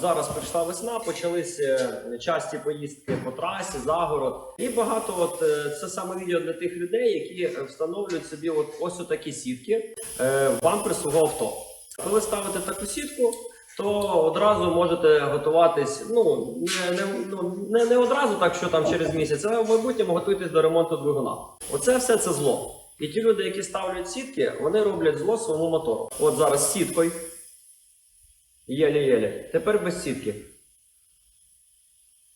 зараз прийшла весна, почались е, часті поїздки по трасі, загород. І багато от е, це саме відео для тих людей, які е, встановлюють собі от ось такі сітки в бампер свого авто. Коли ставите таку сітку, то одразу можете готуватись. Ну не, не, ну, не, не одразу, так що там через місяць, але в майбутньому готуйтесь до ремонту двигуна. Оце все це зло. І ті люди, які ставлять сітки, вони роблять зло своєму мотору. От зараз сіткою. Єлі-єлі. Тепер без сітки.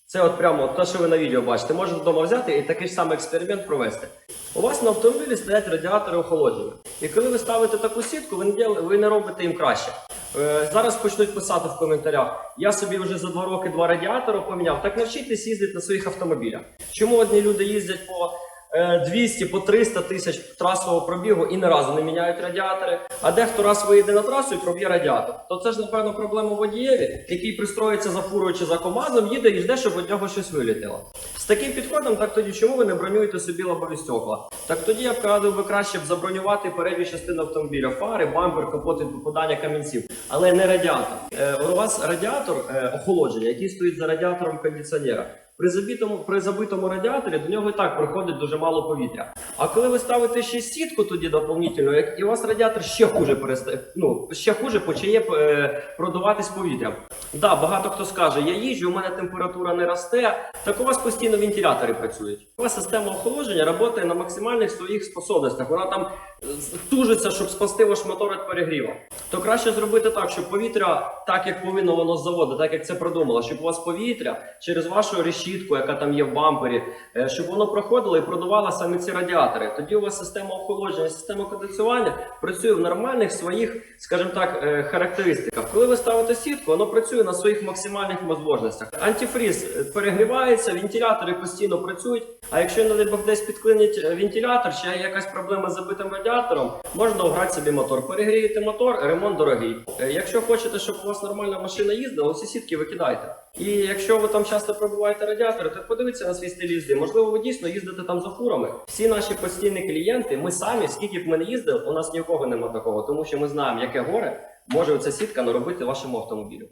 Це от прямо те, що ви на відео бачите. Можете вдома взяти і такий ж самий експеримент провести. У вас на автомобілі стоять радіатори охолодження. І коли ви ставите таку сітку, ви не, ви не робите їм краще. Е, зараз почнуть писати в коментарях. Я собі вже за два роки два радіатори поміняв. Так навчитесь їздити на своїх автомобілях. Чому одні люди їздять по 200 по 300 тисяч трасового пробігу і ні разу не міняють радіатори, а дехто раз виїде на трасу і проб'є радіатор. То це ж, напевно, проблема водієві, який пристроїться за фурою чи за комазом, їде і жде, щоб від нього щось вилітіло. З таким підходом, так тоді чому ви не бронюєте собі лобові стекла? Так тоді я б радив би краще б забронювати передню частину автомобіля, фари, бампер, капот від попадання камінців, але не радіатор. Е, у вас радіатор е, охолодження, який стоїть за радіатором кондиціонера. При забитому, при забитому радіаторі до нього і так приходить дуже мало повітря. А коли ви ставите ще сітку тоді доповнительно, і у вас радіатор ще хуже перестає, ну ще хуже почає е, продуватись повітрям. Да, багато хто скаже, я їжджу, у мене температура не росте. Так у вас постійно вентилятори працюють. У вас система охолодження працює на максимальних своїх способностях. Вона там е, тужиться, щоб спасти ваш мотор від перегріву. То краще зробити так, щоб повітря, так як повинно воно з заводу, так як це продумало, щоб у вас повітря через вашу решітку, яка там є в бампері, е, щоб воно проходило і продувало саме ці радіатори. Тоді у вас система охолодження, система кондиціювання працює в нормальних своїх, скажімо так, е, характеристиках. Коли ви ставите сітку, воно працює на своїх максимальних можливостях. Антифріз е, перегрівається, вентилятори постійно працюють. А якщо не Бог десь підклинить вентилятор, є якась проблема з забитим радіатором, можна ограти собі мотор. Перегрієте мотор, ремонт дорогий. Якщо хочете, щоб у вас нормальна машина їздила, усі сітки викидайте. І якщо ви там часто пробуваєте радіатори, то подивіться на свій стиль їзди. Можливо, ви дійсно їздите там за фурами. Всі наші постійні клієнти, ми самі, скільки б ми не їздили, у нас ні у кого нема такого, тому що ми знаємо, яке горе може оця сітка наробити вашому автомобілю.